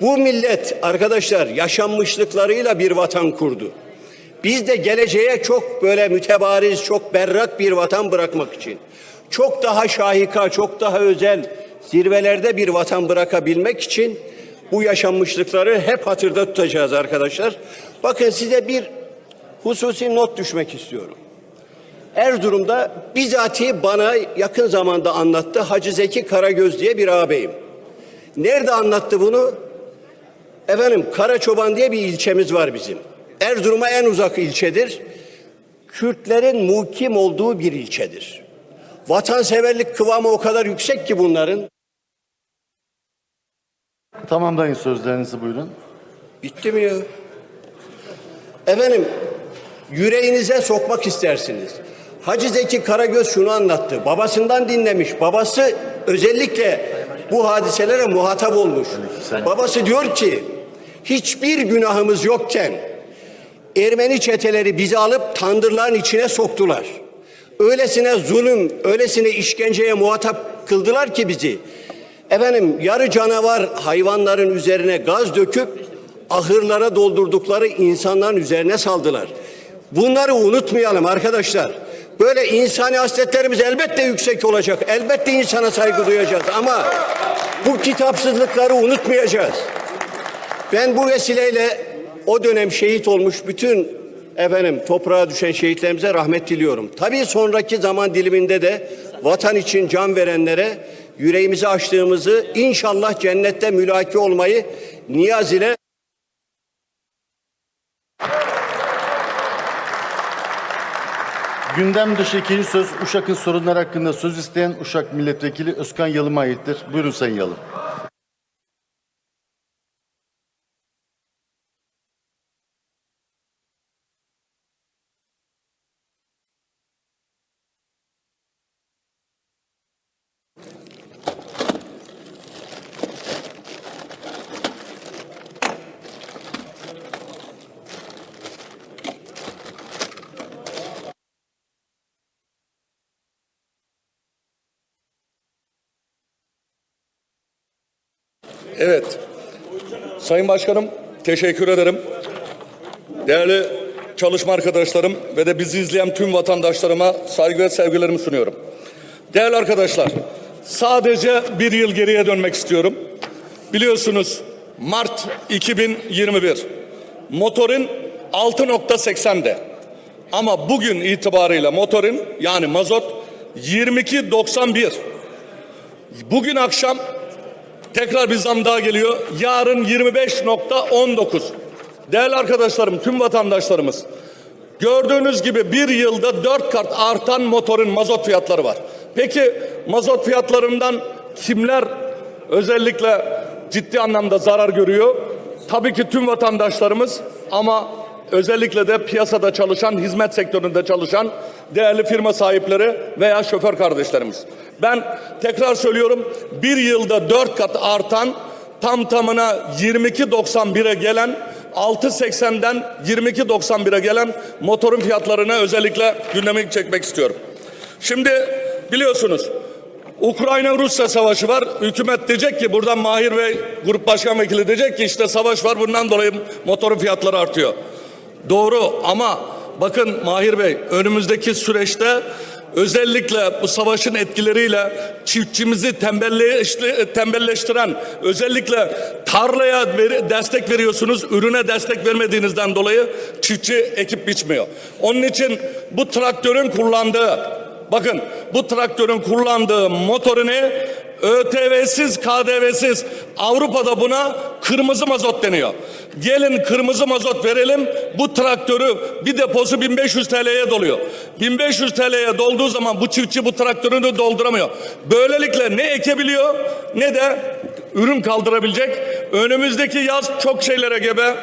Bu millet arkadaşlar yaşanmışlıklarıyla bir vatan kurdu. Biz de geleceğe çok böyle mütebariz, çok berrak bir vatan bırakmak için, çok daha şahika, çok daha özel zirvelerde bir vatan bırakabilmek için bu yaşanmışlıkları hep hatırda tutacağız arkadaşlar. Bakın size bir hususi not düşmek istiyorum. Erzurum'da bizatihi bana yakın zamanda anlattı Hacı Zeki Karagöz diye bir ağabeyim. Nerede anlattı bunu? Efendim Karaçoban diye bir ilçemiz var bizim. Erzurum'a en uzak ilçedir. Kürtlerin mukim olduğu bir ilçedir. Vatanseverlik kıvamı o kadar yüksek ki bunların. Tamamlayın sözlerinizi buyurun. Bitti mi ya? Efendim yüreğinize sokmak istersiniz. Hacı Zeki Karagöz şunu anlattı. Babasından dinlemiş. Babası özellikle bu hadiselere muhatap olmuş. Babası diyor ki hiçbir günahımız yokken Ermeni çeteleri bizi alıp tandırların içine soktular. Öylesine zulüm, öylesine işkenceye muhatap kıldılar ki bizi. Efendim yarı canavar hayvanların üzerine gaz döküp ahırlara doldurdukları insanların üzerine saldılar. Bunları unutmayalım arkadaşlar. Böyle insani hasletlerimiz elbette yüksek olacak. Elbette insana saygı duyacağız ama bu kitapsızlıkları unutmayacağız. Ben bu vesileyle o dönem şehit olmuş bütün efendim toprağa düşen şehitlerimize rahmet diliyorum. Tabii sonraki zaman diliminde de vatan için can verenlere yüreğimizi açtığımızı inşallah cennette mülaki olmayı niyaz ile Gündem dışı ikinci söz Uşak'ın sorunlar hakkında söz isteyen Uşak Milletvekili Özkan Yalım'a aittir. Buyurun Sayın Yalım. Evet. Sayın Başkanım teşekkür ederim. Değerli çalışma arkadaşlarım ve de bizi izleyen tüm vatandaşlarıma saygı ve sevgilerimi sunuyorum. Değerli arkadaşlar, sadece bir yıl geriye dönmek istiyorum. Biliyorsunuz Mart 2021 motorun 6.80'de ama bugün itibarıyla motorun yani mazot 22.91. Bugün akşam Tekrar bir zam daha geliyor. Yarın 25.19. Değerli arkadaşlarım, tüm vatandaşlarımız. Gördüğünüz gibi bir yılda dört kat artan motorun mazot fiyatları var. Peki mazot fiyatlarından kimler özellikle ciddi anlamda zarar görüyor? Tabii ki tüm vatandaşlarımız ama özellikle de piyasada çalışan, hizmet sektöründe çalışan değerli firma sahipleri veya şoför kardeşlerimiz. Ben tekrar söylüyorum bir yılda dört kat artan tam tamına 22.91'e gelen 6.80'den 22.91'e gelen motorun fiyatlarına özellikle gündeme çekmek istiyorum. Şimdi biliyorsunuz Ukrayna-Rusya savaşı var. Hükümet diyecek ki buradan Mahir Bey grup başkan vekili diyecek ki işte savaş var bundan dolayı motorun fiyatları artıyor. Doğru ama bakın Mahir Bey önümüzdeki süreçte özellikle bu savaşın etkileriyle çiftçimizi tembelleşti- tembelleştiren özellikle tarlaya destek veriyorsunuz ürüne destek vermediğinizden dolayı çiftçi ekip biçmiyor. Onun için bu traktörün kullandığı Bakın bu traktörün kullandığı motoru ne? ÖTV'siz, KDV'siz. Avrupa'da buna kırmızı mazot deniyor. Gelin kırmızı mazot verelim. Bu traktörü bir deposu 1500 TL'ye doluyor. 1500 TL'ye dolduğu zaman bu çiftçi bu traktörünü dolduramıyor. Böylelikle ne ekebiliyor ne de ürün kaldırabilecek. Önümüzdeki yaz çok şeylere gebe.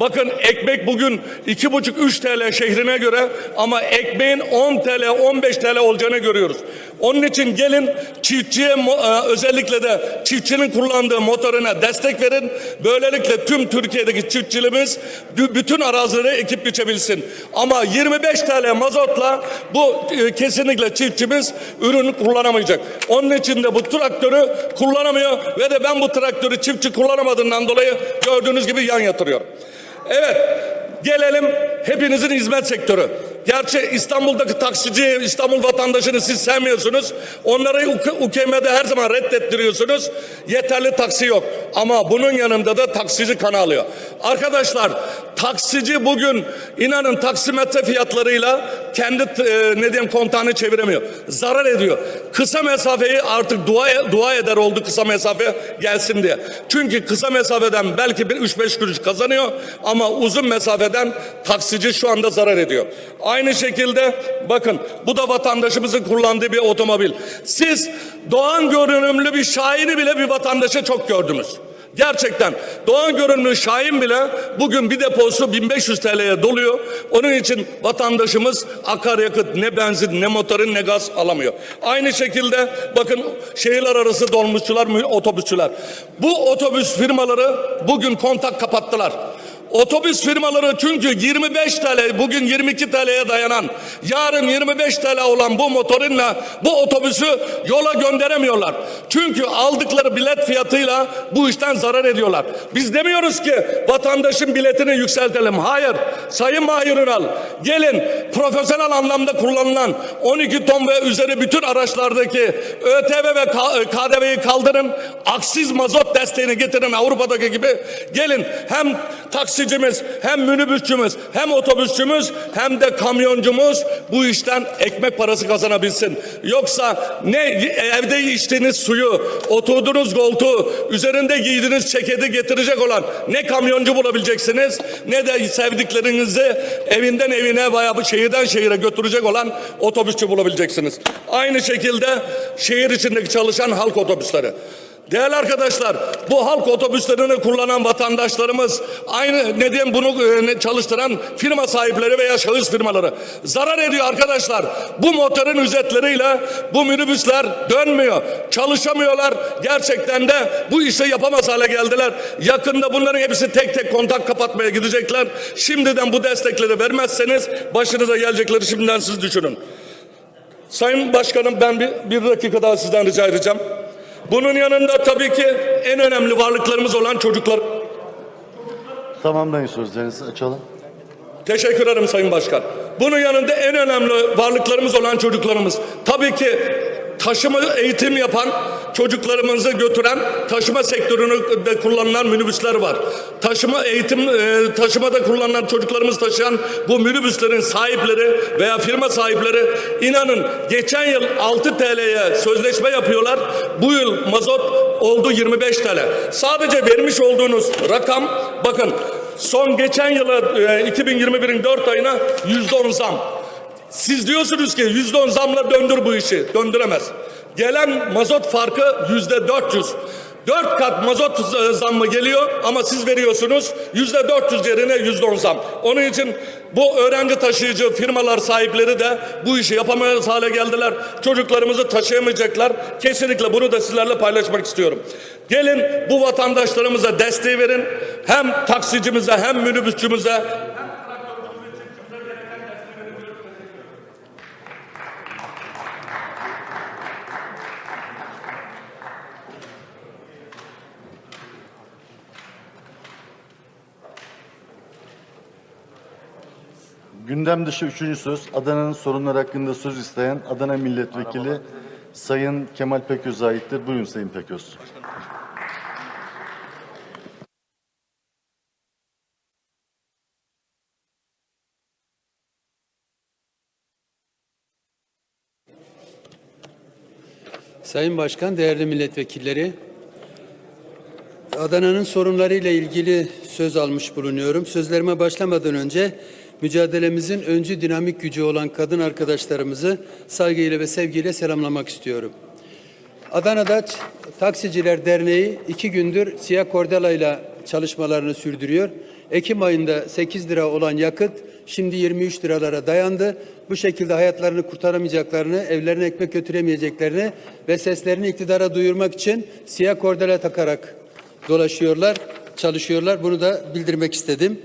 Bakın ekmek bugün iki buçuk üç TL şehrine göre ama ekmeğin 10 TL 15 TL olacağını görüyoruz. Onun için gelin çiftçiye e, özellikle de çiftçinin kullandığı motoruna destek verin. Böylelikle tüm Türkiye'deki çiftçilerimiz bü- bütün arazileri ekip biçebilsin. Ama 25 TL mazotla bu e, kesinlikle çiftçimiz ürünü kullanamayacak. Onun için de bu traktörü kullanamıyor ve de ben bu traktörü çiftçi kullanamadığından dolayı gördüğünüz gibi yan yatırıyorum. Evet, gelelim hepinizin hizmet sektörü. Gerçi İstanbul'daki taksici, İstanbul vatandaşını siz sevmiyorsunuz. Onları UK- UKM'de her zaman reddettiriyorsunuz. Yeterli taksi yok. Ama bunun yanında da taksici kan alıyor. Arkadaşlar taksici bugün inanın taksimetre fiyatlarıyla kendi e, ne diyeyim kontağını çeviremiyor. Zarar ediyor. Kısa mesafeyi artık dua, dua eder oldu kısa mesafe gelsin diye. Çünkü kısa mesafeden belki bir 3-5 kuruş kazanıyor ama uzun mesafeden taksici şu anda zarar ediyor. Aynı şekilde bakın bu da vatandaşımızın kullandığı bir otomobil. Siz Doğan görünümlü bir Şahin'i bile bir vatandaşa çok gördünüz. Gerçekten Doğan görünümlü Şahin bile bugün bir deposu 1500 TL'ye doluyor. Onun için vatandaşımız akaryakıt ne benzin ne motorin ne gaz alamıyor. Aynı şekilde bakın şehirler arası dolmuşçular, otobüsçüler. Bu otobüs firmaları bugün kontak kapattılar. Otobüs firmaları çünkü 25 TL bugün 22 TL'ye dayanan yarın 25 TL olan bu motorinle bu otobüsü yola gönderemiyorlar. Çünkü aldıkları bilet fiyatıyla bu işten zarar ediyorlar. Biz demiyoruz ki vatandaşın biletini yükseltelim. Hayır. Sayın Mahir Ünal gelin profesyonel anlamda kullanılan 12 ton ve üzeri bütün araçlardaki ÖTV ve KDV'yi kaldırın. Aksiz mazot desteğini getirin Avrupa'daki gibi. Gelin hem taksicimiz hem minibüsçümüz hem otobüsçümüz hem de kamyoncumuz bu işten ekmek parası kazanabilsin. Yoksa ne evde içtiğiniz suyu, oturduğunuz koltuğu, üzerinde giydiğiniz ceketi getirecek olan ne kamyoncu bulabileceksiniz ne de sevdiklerinizi evinden evine veya bu şehirden şehire götürecek olan otobüsçü bulabileceksiniz. Aynı şekilde şehir içindeki çalışan halk otobüsleri. Değerli arkadaşlar, bu halk otobüslerini kullanan vatandaşlarımız aynı ne diyeyim bunu e, çalıştıran firma sahipleri veya şahıs firmaları zarar ediyor arkadaşlar. Bu motorun ücretleriyle bu minibüsler dönmüyor, çalışamıyorlar. Gerçekten de bu işi yapamaz hale geldiler. Yakında bunların hepsi tek tek kontak kapatmaya gidecekler. Şimdiden bu destekleri vermezseniz başınıza gelecekleri şimdiden siz düşünün. Sayın Başkanım ben bir, bir dakika daha sizden rica edeceğim. Bunun yanında tabii ki en önemli varlıklarımız olan çocuklar. Tamamlayın sözlerinizi açalım. Teşekkür ederim Sayın Başkan. Bunun yanında en önemli varlıklarımız olan çocuklarımız. Tabii ki taşıma eğitim yapan çocuklarımızı götüren taşıma sektöründe kullanılan minibüsler var. Taşıma eğitim e, taşımada kullanılan çocuklarımız taşıyan bu minibüslerin sahipleri veya firma sahipleri inanın geçen yıl 6 TL'ye sözleşme yapıyorlar. Bu yıl mazot oldu 25 TL. Sadece vermiş olduğunuz rakam bakın son geçen yıla e, 2021'in 4 ayına %10 zam. Siz diyorsunuz ki yüzde on zamla döndür bu işi. Döndüremez. Gelen mazot farkı yüzde 400. Dört kat mazot e, zammı geliyor ama siz veriyorsunuz yüzde 400 yerine yüzde on zam. Onun için bu öğrenci taşıyıcı firmalar sahipleri de bu işi yapamayız hale geldiler. Çocuklarımızı taşıyamayacaklar. Kesinlikle bunu da sizlerle paylaşmak istiyorum. Gelin bu vatandaşlarımıza desteği verin. Hem taksicimize hem minibüsçümüze Gündem dışı üçüncü söz Adana'nın sorunları hakkında söz isteyen Adana Milletvekili Sayın Kemal Peköz'e aittir. Buyurun Sayın Peköz. Sayın Başkan, değerli milletvekilleri, Adana'nın sorunlarıyla ilgili söz almış bulunuyorum. Sözlerime başlamadan önce mücadelemizin öncü dinamik gücü olan kadın arkadaşlarımızı saygıyla ve sevgiyle selamlamak istiyorum. Adana'da Taksiciler Derneği iki gündür siyah kordela ile çalışmalarını sürdürüyor. Ekim ayında 8 lira olan yakıt şimdi 23 liralara dayandı. Bu şekilde hayatlarını kurtaramayacaklarını, evlerine ekmek götüremeyeceklerini ve seslerini iktidara duyurmak için siyah kordele takarak dolaşıyorlar, çalışıyorlar. Bunu da bildirmek istedim.